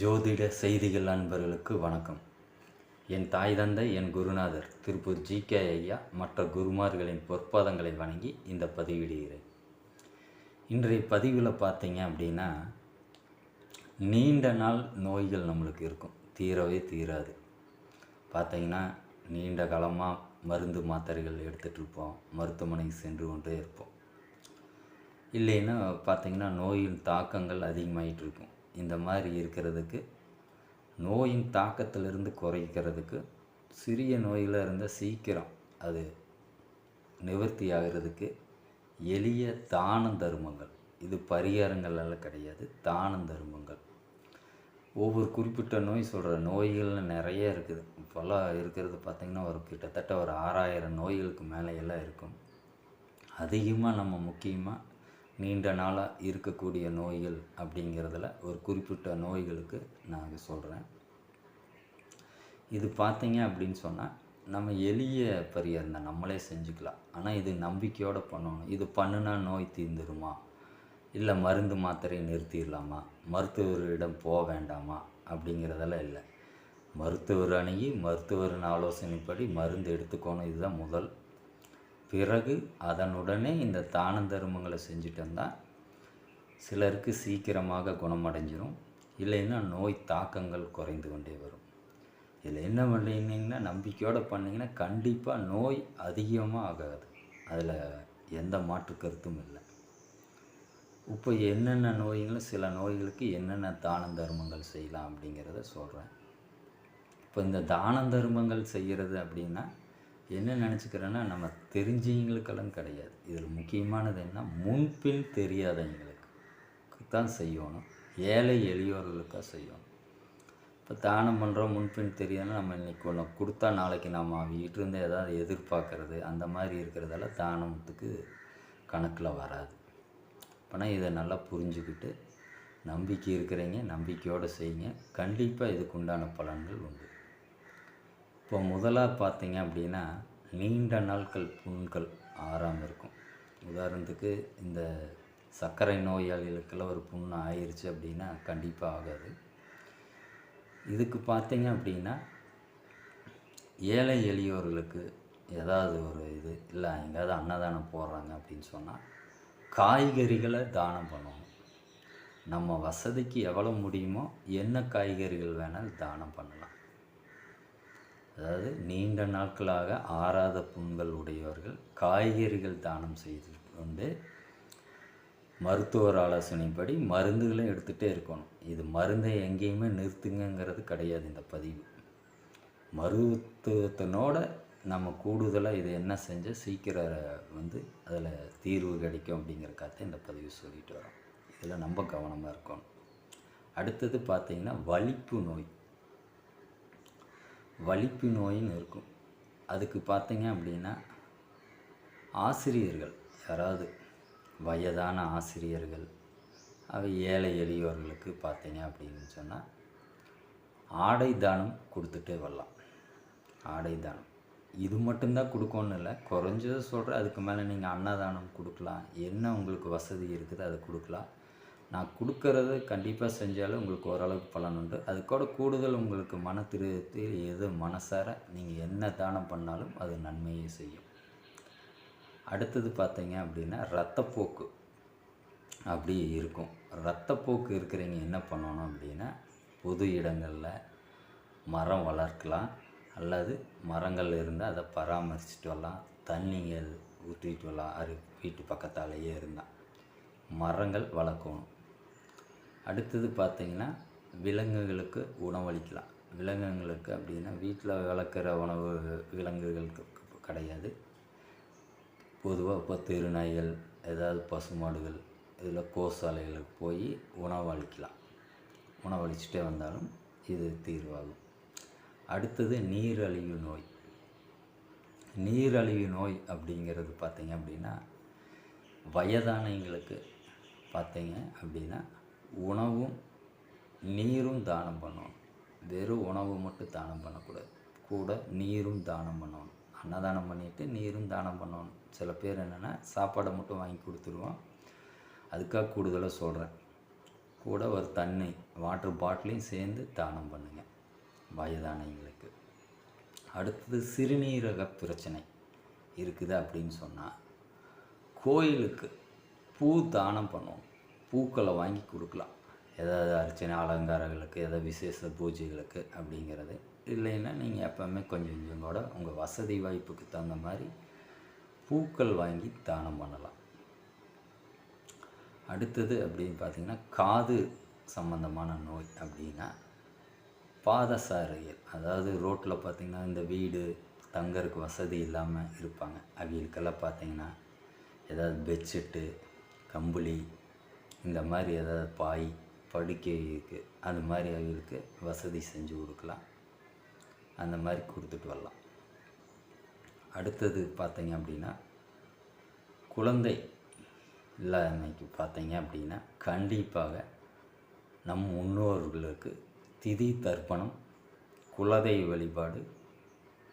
ஜோதிட செய்திகள் அன்பர்களுக்கு வணக்கம். என் தாய் தந்தை என் குருநாதர் திருப்பூர் ஜி. கே. ஐயா மற்ற குருமார்களின் பொற்பாதங்களை வணங்கி இந்த பதிவிடுகிறேன். இன்றைய பதிவில் பார்த்தீங்க அப்படின்னா நீண்ட நாள் நோய்கள் நம்மளுக்கு இருக்கும். தீரவே தீராது. பார்த்தீங்கன்னா நீண்ட காலமாக மருந்து மாத்திரைகள் எடுத்துகிட்டு இருப்போம். மருத்துவமனைக்கு சென்று கொண்டே இருப்போம். இல்லைன்னா பார்த்தீங்கன்னா நோயின் தாக்கங்கள் அதிகமாகிட்டு இருக்கும். இந்த மாதிரி இருக்கிறதுக்கு நோயின் தாக்கத்திலிருந்து குறைக்கிறதுக்கு சிறிய நோயில் இருந்தால் சீக்கிரம் அது நிவர்த்தி ஆகிறதுக்கு எளிய தானம் தருமங்கள். இது பரிகாரங்களெல்லாம் கிடையாது தானம் தருமங்கள். ஒவ்வொரு குறிப்பிட்ட நோய் சொல்கிற நோய்கள்னு நிறைய இருக்குது. இப்போல்லாம் இருக்கிறது பார்த்திங்கன்னா ஒரு கிட்டத்தட்ட ஒரு ஆறாயிரம் நோய்களுக்கு மேலே எல்லாம் இருக்கும். அதிகமாக நம்ம முக்கியமாக நீண்ட நாளாக இருக்கக்கூடிய நோய்கள் அப்படிங்கிறதுல ஒரு குறிப்பிட்ட நோய்களுக்கு நான் சொல்கிறேன் இது பார்த்தீங்க அப்படின்னு சொன்னால் நம்ம எளிய பரிகாரம் தான் நம்மளே செஞ்சுக்கலாம். ஆனால் இது நம்பிக்கையோடு பண்ணணும். இது பண்ணுனா நோய் தீர்ந்துருமா? இல்லை மருந்து மாத்திரை நிறுத்திடலாமா? மருத்துவரிடம் போக வேண்டாமா? அப்படிங்கிறதெல்லாம் இல்லை. மருத்துவர் அணுகி மருத்துவரின் ஆலோசனைப்படி மருந்து எடுத்துக்கணும். இதுதான் முதல் பிறகு அதனுடனே இந்த தான தர்மங்களை செஞ்சுட்டோம்னா சிலருக்கு சீக்கிரமாக குணமடைஞ்சிரும். இல்லைன்னா நோய் தாக்கங்கள் குறைந்து கொண்டே வரும். இதில் என்ன பண்ணிங்கன்னா நம்பிக்கையோடு பண்ணிங்கன்னா கண்டிப்பாக நோய் அதிகமாக ஆகாது அதில் எந்த மாற்று கருத்தும் இல்லை. இப்போ என்னென்ன நோய்களும் சில நோய்களுக்கு என்னென்ன தான தர்மங்கள் செய்யலாம் அப்படிங்கிறத சொல்கிறேன் இப்போ இந்த தான தர்மங்கள் செய்கிறது அப்படின்னா என்ன நினச்சிக்கிறேன்னா நம்ம தெரிஞ்சவங்களுக்கெல்லாம் கிடையாது. இதில் முக்கியமானது என்ன? முன்பின் தெரியாதவங்களுக்கு தான் செய்யணும். ஏழை எளியோர்களுக்காக செய்யணும். இப்போ தானம் பண்ணுறோம் முன்பின் தெரியாதுன்னா நம்ம இன்றைக்கி ஒன்று கொடுத்தா நாளைக்கு நம்ம வீட்டிலேருந்து ஏதாவது எதிர்பார்க்கறது அந்த மாதிரி இருக்கிறதெல்லாம் தானத்துக்கு கணக்கில் வராது. ஆனால் இதை நல்லா புரிஞ்சுக்கிட்டு நம்பிக்கை இருக்கிறீங்க நம்பிக்கையோடு செய்யுங்க. கண்டிப்பாக இதுக்கு உண்டான பலன்கள் உண்டு. இப்போ முதலாக பார்த்தீங்க அப்படின்னா நீண்ட நாட்கள் புண்கள் ஆறாமல் இருக்கும். உதாரணத்துக்கு இந்த சர்க்கரை நோயாளிகளுக்கெல்லாம் ஒரு புண்ணு ஆயிடுச்சு அப்படின்னா கண்டிப்பாக ஆகாது. இதுக்கு பார்த்தீங்க அப்படின்னா ஏழை எளியோர்களுக்கு ஏதாவது ஒரு இது இல்லை எங்கேயாவது அன்னதானம் போடுறாங்க அப்படின்னு சொன்னால் காய்கறிகளை தானம் பண்ணணும். நம்ம வசதிக்கு எவ்வளோ முடியுமோ என்ன காய்கறிகள் வேணாலும் தானம் பண்ணலாம். அதாவது நீண்ட நாட்களாக ஆறாத புண்கள் உடையவர்கள் காய்கறிகள் தானம் செய்து கொண்டு மருத்துவர் ஆலோசனைப்படி மருந்துகளும் எடுத்துகிட்டே இருக்கணும். இது மருந்தை எங்கேயுமே நிறுத்துங்கங்கிறது கிடையாது இந்த பதிவு. மருத்துவத்தினோட நம்ம கூடுதலாக இது என்ன செஞ்சால் சீக்கிரம் வந்து அதில் தீர்வு கிடைக்கும் அப்படிங்கிறக்காக இந்த பதிவு சொல்லிட்டு வரோம். இதில் நம்ம கவனமாக இருக்கணும். அடுத்தது பார்த்திங்கன்னா வலிப்பு நோய். வலிப்பு நோயின்னு இருக்கும். அதுக்கு பார்த்தீங்க அப்படின்னா ஆசிரியர்கள் யாராவது வயதான ஆசிரியர்கள் அவை ஏழை எளியோர்களுக்கு பார்த்தீங்க அப்படின்னு சொன்னால் ஆடை தானம் கொடுத்துட்டே வரலாம். ஆடை தானம். இது மட்டும்தான் கொடுக்கணும்னு இல்லை குறைஞ்சதை சொல்கிறேன் அதுக்கு மேலே நீங்கள் அன்னதானம் கொடுக்கலாம். என்ன உங்களுக்கு வசதி இருக்குது அதை கொடுக்கலாம். நான் கொடுக்கறது கண்டிப்பாக செஞ்சாலும் உங்களுக்கு ஓரளவுக்கு பலன் உண்டு. அது கூட கூடுதல் உங்களுக்கு மன திருப்தி எது மனசார நீங்கள் என்ன தானம் பண்ணாலும் அது நன்மையை செய்யும். அடுத்தது பார்த்தீங்க அப்படின்னா ரத்தப்போக்கு அப்படி இருக்கும். ரத்தப்போக்கு இருக்கிறவங்க என்ன பண்ணணும் அப்படின்னா பொது இடங்களில் மரம் வளர்க்கலாம். அல்லது மரங்கள் இருந்தால் அதை பராமரிச்சுட்டு வரலாம். தண்ணிங்கள் ஊற்றிட்டு வரலாம். அது வீட்டு பக்கத்தாலேயே இருந்தால் மரங்கள் வளர்க்கணும். அடுத்தது பார்த்திங்கன்னா விலங்குகளுக்கு உணவளிக்கலாம். விலங்குகளுக்கு அப்படின்னா வீட்டில் வளர்க்குற உணவு விலங்குகளுக்கு கிடையாது. பொதுவாக இப்போ தெருநாய்கள் ஏதாவது பசுமாடுகள் இதில் கோசாலைகளுக்கு போய் உணவளிக்கலாம். உணவளிச்சுட்டே வந்தாலும் இது தீர்வாகும். அடுத்தது நீரழிவு நோய். நீரழிவு நோய் அப்படிங்கிறது பார்த்திங்க அப்படின்னா வயதானவங்களுக்கு பார்த்தீங்க அப்படின்னா உணவும் நீரும் தானம் பண்ணணும் வெறும் உணவு மட்டும் தானம் பண்ணக்கூடாது. கூட நீரும் தானம் பண்ணணும் அன்னதானம் பண்ணிவிட்டு நீரும் தானம் பண்ணணும் சில பேர் என்னென்னா சாப்பாடை மட்டும் வாங்கி கொடுத்துருவோம். அதுக்காக கூடுதலாக சொல்கிறேன் கூட ஒரு தண்ணி வாட்டர் பாட்டிலையும் சேர்ந்து தானம் பண்ணுங்கள் வயதானவங்களுக்கு. அடுத்தது சிறுநீரக பிரச்சனை இருக்குது அப்படின்னு சொன்னால் கோயிலுக்கு பூ தானம் பண்ணுவோம். பூக்களை வாங்கி கொடுக்கலாம். ஏதாவது அர்ச்சனை அலங்காரங்களுக்கு ஏதாவது விசேஷ பூஜைகளுக்கு அப்படிங்கிறது. இல்லைன்னா நீங்கள் எப்போவுமே கொஞ்சம் கொஞ்சம் கூட உங்கள் வசதி வாய்ப்புக்கு தகுந்த மாதிரி பூக்கள் வாங்கி தானம் பண்ணலாம். அடுத்தது அப்படின்னு பார்த்தீங்கன்னா காது சம்மந்தமான நோய் அப்படின்னா பாதசாரிகள் அதாவது ரோட்டில் பார்த்திங்கன்னா இந்த வீடு தங்கறதுக்கு வசதி இல்லாமல் இருப்பாங்க. அவங்களுக்கெல்லாம் பார்த்திங்கன்னா ஏதாவது பெட்ஷீட்டு கம்பளி இந்த மாதிரி ஏதாவது பாய் படுக்கை இருக்குது அது மாதிரி அவங்களுக்கு வசதி செஞ்சு கொடுக்கலாம். அந்த மாதிரி கொடுத்துட்டு வரலாம். அடுத்தது பார்த்தீங்க அப்படின்னா குழந்தை இல்லாமைக்கு பார்த்தீங்க அப்படின்னா கண்டிப்பாக நம் முன்னோர்களுக்கு திதி தர்ப்பணம் குலதெய்வ வழிபாடு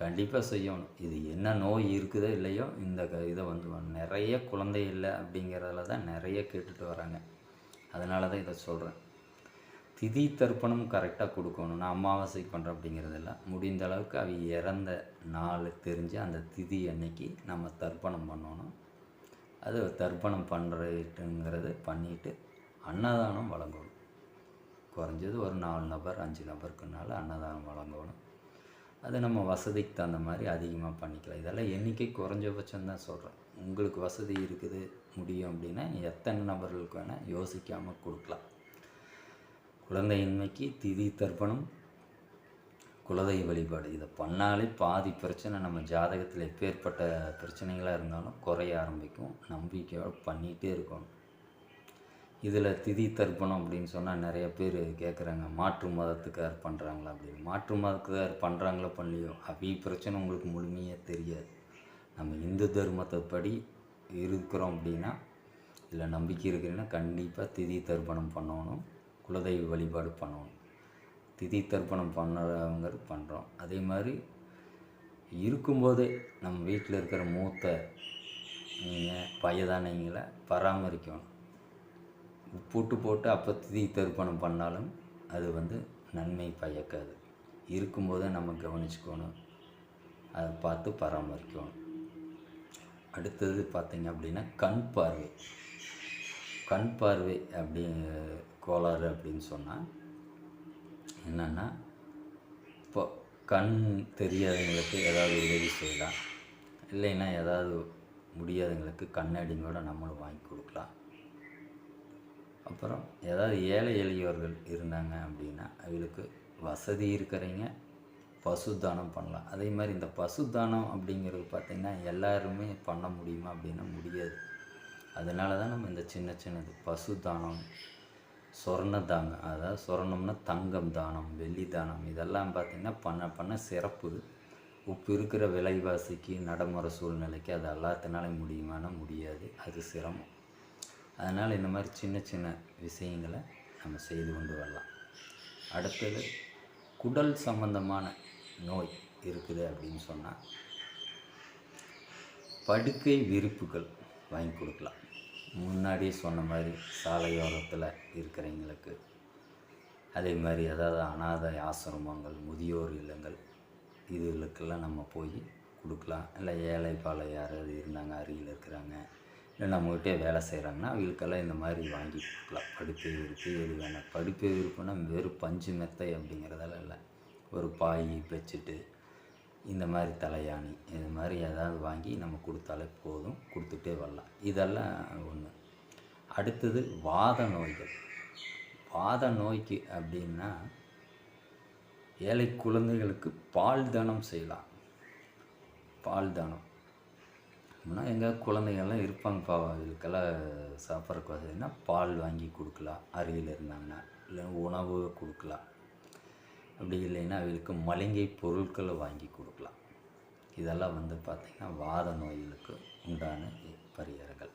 கண்டிப்பாக செய்யணும். இது என்ன நோய் இருக்குதோ இல்லையோ இந்த க- இதை வந்து நிறைய குழந்தை இல்லை அப்படிங்கிறதுல தான் நிறைய கேட்டுட்டு வராங்க. அதனால தான் இதை சொல்கிறேன் திதி தர்ப்பணம் கரெக்டாக கொடுக்கணும். நான் அமாவாசை பண்ணுறேன் அப்படிங்கிறதில்ல முடிந்த அளவுக்கு அவ இறந்த நாள் தெரிஞ்சு அந்த திதி அன்னைக்கு நம்ம தர்ப்பணம் பண்ணணும். அது தர்ப்பணம் பண்ணுறதுங்கிறது பண்ணிவிட்டு அன்னதானம் வழங்கணும். குறைஞ்சது ஒரு நாலு நபர் அஞ்சு நபருக்குனால அன்னதானம் வழங்கணும். அது நம்ம வசதிக்கு தகுந்த மாதிரி அதிகமாக பண்ணிக்கலாம். இதெல்லாம் எண்ணிக்கை குறைஞ்சபட்சம் தான் சொல்கிறேன் உங்களுக்கு வசதி இருக்குது முடியும் அப்படின்னா எத்தனை நபர்களுக்கு வேணால் யோசிக்காமல் கொடுக்கலாம். குழந்தையின்மைக்கு திதி தர்ப்பணம் குலதெய்வ வழிபாடு. இதை பண்ணாலே பாதி பிரச்சனை நம்ம ஜாதகத்தில் எப்பேற்பட்ட பிரச்சனைகளாக இருந்தாலும் குறைய ஆரம்பிக்கும். நம்பிக்கையோடு பண்ணிகிட்டே இருக்கணும். இதில் திதி தர்ப்பணம் அப்படின்னு சொன்னால் நிறைய பேர் கேட்குறாங்க மாற்று மதத்துக்கார் பண்ணுறாங்களா அப்படின்னு. மாற்று மதத்துக்கார் பண்ணுறாங்களோ பண்ணலையோ அவி பிரச்சனை உங்களுக்கு முழுமையாக தெரியாது. நம்ம இந்து தர்மத்தை படி இருக்கிறோம் அப்படின்னா இல்லை நம்பிக்கை இருக்குன்னா கண்டிப்பாக திதி தர்ப்பணம் பண்ணணும். குலதெய்வ வழிபாடு பண்ணணும். திதி தர்ப்பணம் பண்ணுறவங்க பண்ணுறோம் அதே மாதிரி இருக்கும்போதே நம்ம வீட்டில் இருக்கிற மூத்த நீங்கள் வயதானவங்களை பராமரிக்கணும். உப்புட்டு போட்டு அப்போ திதி தர்ப்பணம் பண்ணாலும் அது வந்து நன்மை பயக்காது. இருக்கும்போதே நம்ம கவனிச்சுக்கணும். அதை பார்த்து பராமரிக்கணும். அடுத்தது பார்த்திங்க அப்படின்னா கண் பார்வை. கண் பார்வை அப்படி கோளாறு அப்படின்னு சொன்னால் என்னென்னா இப்போ கண் தெரியாதவங்களுக்கு ஏதாவது உதவி செய்யலாம். இல்லைன்னா ஏதாவது முடியாதவங்களுக்கு கண்ணாடிங்களோட நம்மளும் வாங்கி கொடுக்கலாம். அப்புறம் ஏதாவது ஏழை எளியவர்கள் இருந்தாங்க அப்படின்னா அவங்களுக்கு வசதி இருக்கிறவங்க பசு தானம் பண்ணலாம். அதே மாதிரி இந்த பசு தானம் அப்படிங்கிறது பார்த்திங்கன்னா எல்லாருமே பண்ண முடியுமா அப்படின்னா முடியாது. அதனால தான் நம்ம இந்த சின்ன சின்னது பசு தானம் சொர்ண தானம் அதாவது சொர்ணம்னா தங்கம் தானம் வெள்ளி தானம் இதெல்லாம் பார்த்திங்கன்னா பண்ண பண்ண சிறப்பு. இப்போ இருக்கிற விலைவாசிக்கு நடைமுறை சூழ்நிலைக்கு அது எல்லாத்தினாலையும் முடியுமானா முடியாது. அது சிரமம். அதனால் இந்த மாதிரி சின்ன சின்ன விஷயங்களை நம்ம செய்து கொண்டு வரலாம். அடுத்தது குடல் சம்பந்தமான நோய் இருக்குது அப்படின்னு சொன்னால் படுக்கை விரிப்புகள் வாங்கி கொடுக்கலாம். முன்னாடியே சொன்ன மாதிரி சாலையோரத்தில் இருக்கிறவங்களுக்கு அதே மாதிரி அதாவது அனாதை ஆசிரமங்கள் முதியோர் இல்லங்கள் இதுகளுக்கெல்லாம் நம்ம போய் கொடுக்கலாம். இல்லை ஏழை பாலை யாராவது இருந்தாங்க அருகில் இருக்கிறாங்க. இல்லை நம்மகிட்டே வேலை செய்கிறாங்கன்னா அவங்களுக்கெல்லாம் இந்த மாதிரி வாங்கி கொடுக்கலாம் படுக்கை விரிப்பு எது வேணாம் படுக்கை விரிப்புனா வெறும் பஞ்சு மெத்தை அப்படிங்கிறதெல்லாம் இல்லை. ஒரு பாய் பெட்ஷீட்டு இந்த மாதிரி தலையாணி இது மாதிரி ஏதாவது வாங்கி நம்ம கொடுத்தாலே போதும் கொடுத்துட்டே வரலாம். இதெல்லாம் ஒன்று அடுத்தது வாத நோய்கள். வாத நோய்க்கு அப்படின்னா ஏழை குழந்தைகளுக்கு பால் தானம் செய்யலாம். பால் தானம். அப்படின்னா எங்கள் குழந்தைங்கள்லாம் இருப்பாங்கப்பா அதுக்கெல்லாம் சாப்பிட்றக்கு வசதினா பால் வாங்கி கொடுக்கலாம். அருகில் இருந்தாங்கன்னா. இல்லை உணவு கொடுக்கலாம். அப்படி இல்லைன்னா அவங்களுக்கு மளிகை பொருட்களை வாங்கி கொடுக்கலாம். இதெல்லாம் வந்து பார்த்திங்கன்னா வாத நோய்களுக்கு உண்டான பரிகாரங்கள்.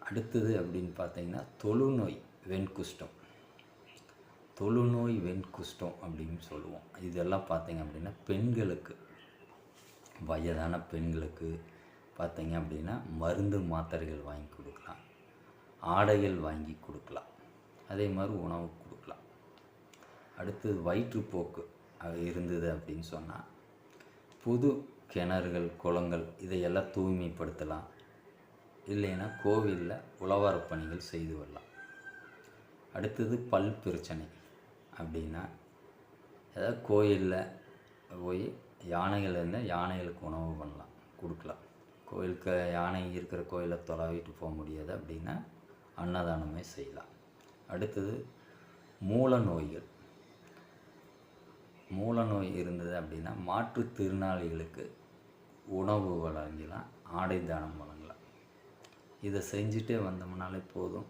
அடுத்தது அப்படின்னு பார்த்தீங்கன்னா தொழுநோய் வெண்குஷ்டம். தொழுநோய் வெண்குஷ்டம் அப்படின்னு சொல்லுவோம். இதெல்லாம் பார்த்திங்க அப்படின்னா பெண்களுக்கு வயதான பெண்களுக்கு பார்த்தீங்க அப்படின்னா மருந்து மாத்திரைகள் வாங்கி கொடுக்கலாம். ஆடைகள் வாங்கி கொடுக்கலாம். அதே மாதிரி உணவு கொடுக்கலாம். அடுத்தது வயிற்றுப்போக்கு அது இருந்தது அப்படின்னு சொன்னால் புது கிணறுகள் குளங்கள் இதையெல்லாம் தூய்மைப்படுத்தலாம். இல்லைன்னா கோவிலில் உழவார பணிகள் செய்து வரலாம். அடுத்தது பல் பிரச்சனை அப்படின்னா ஏதாவது கோயிலில் போய் யானைகள் இருந்தால் யானைகளுக்கு உணவு பண்ணலாம் கொடுக்கலாம். கோயிலுக்கு யானை இருக்கிற கோயிலை தொலைவிட்டு போக முடியாது அப்படின்னா அன்னதானமே செய்யலாம். அடுத்தது மூல நோய்கள். மூல நோய் இருந்தது அப்படின்னா மாற்றுத்திறனாளிகளுக்கு உணவு வழங்கலாம் ஆடை தானம் வழங்கலாம். இதை செஞ்சுட்டே வந்தோம்னாலே போதும்.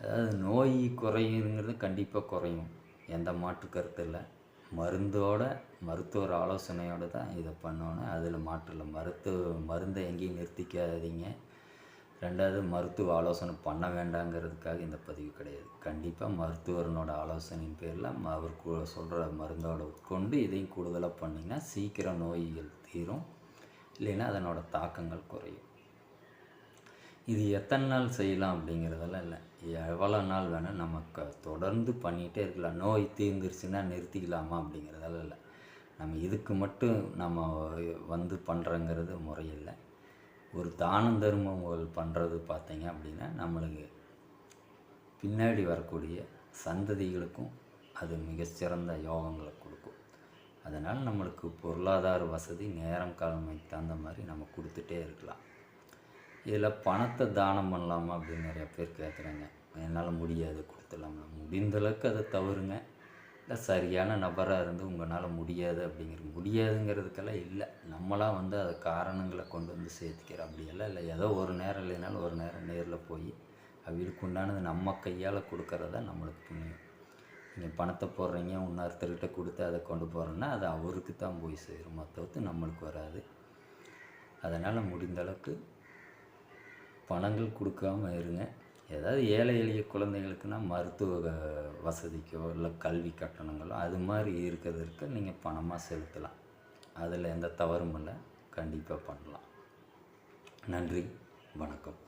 அதாவது நோய் குறையுங்கிறது கண்டிப்பாக குறையும். எந்த மாற்று கருத்து இல்லை. மருந்தோட மருத்துவர் ஆலோசனையோடு தான் இதை பண்ணணும் அதில் மாற்றல மருத்துவ மருந்தை எங்கேயும் நிறுத்திக்காதீங்க. ரெண்டாவது மருத்துவ ஆலோசனை பண்ண வேண்டாங்கிறதுக்காக இந்த பதிவு கிடையாது. கண்டிப்பாக மருத்துவரனோட ஆலோசனையின் பேரில் அவர் சொல்கிற மருந்தோட உட்கொண்டு இதையும் கூடுதலாக பண்ணிங்கன்னா சீக்கிரம் நோய்கள் தீரும். இல்லைன்னா அதனோட தாக்கங்கள் குறையும். இது எத்தனை நாள் செய்யலாம் அப்படிங்கிறதெல்லாம் இல்லை. எவ்வளோ நாள் வேணால் நம்ம தொடர்ந்து பண்ணிகிட்டே இருக்கலாம். நோய் தீர்ந்துருச்சுன்னா நிறுத்திக்கலாமா அப்படிங்கிறதால இல்லை. நம்ம இதுக்கு மட்டும் நம்ம வந்து பண்ணுறங்கிறது முறையில்லை. ஒரு தானம் தர்மங்கள் பண்ணுறது பார்த்தீங்க அப்படின்னா நம்மளுக்கு பின்னாடி வரக்கூடிய சந்ததிகளுக்கும் அது மிகச்சிறந்த யோகங்களை கொடுக்கும். அதனால் நம்மளுக்கு பொருளாதார வசதி நேரம் காலமைக்கு தகுந்த மாதிரி நம்ம கொடுத்துட்டே இருக்கலாம். இதில் பணத்தை தானம் பண்ணலாமா அப்படின்னு நிறைய பேர் கேட்குறாங்க. என்னால் முடியாது கொடுத்துடலாமா. முடிந்த அளவுக்கு அதை தவறுங்க. இல்லை சரியான நபராக இருந்து உங்களால் முடியாது அப்படிங்கிற முடியாதுங்கிறதுக்கெல்லாம் இல்லை. நம்மளாக வந்து அதை காரணங்களை கொண்டு வந்து சேர்த்துக்கிறோம். அப்படியெல்லாம் இல்லை. ஏதோ ஒரு நேரம் இல்லைனாலும் ஒரு நேரம் நேரில் போய் அவங்களுக்கு உண்டானது நம்ம கையால் கொடுக்கறத நம்மளுக்கு புண்ணியம். நீங்கள் பணத்தை போடுறீங்க இன்னொருத்தர்கிட்ட கொடுத்து அதை கொண்டு போகிறோன்னா அது அவருக்கு தான் போய் சேரும். மற்றவத்து நம்மளுக்கு வராது. அதனால் முடிந்த அளவுக்கு பணங்கள் கொடுக்காம இருங்க. ஏதாவது ஏழை எளிய குழந்தைகளுக்குன்னா மருத்துவ வசதிக்கோ இல்லை கல்வி கட்டணங்களோ அது மாதிரி இருக்கிறதுக்கு நீங்கள் பணமாக செலுத்தலாம். அதில் எந்த தவறும் இல்லை. கண்டிப்பாக பண்ணலாம். நன்றி. வணக்கம்.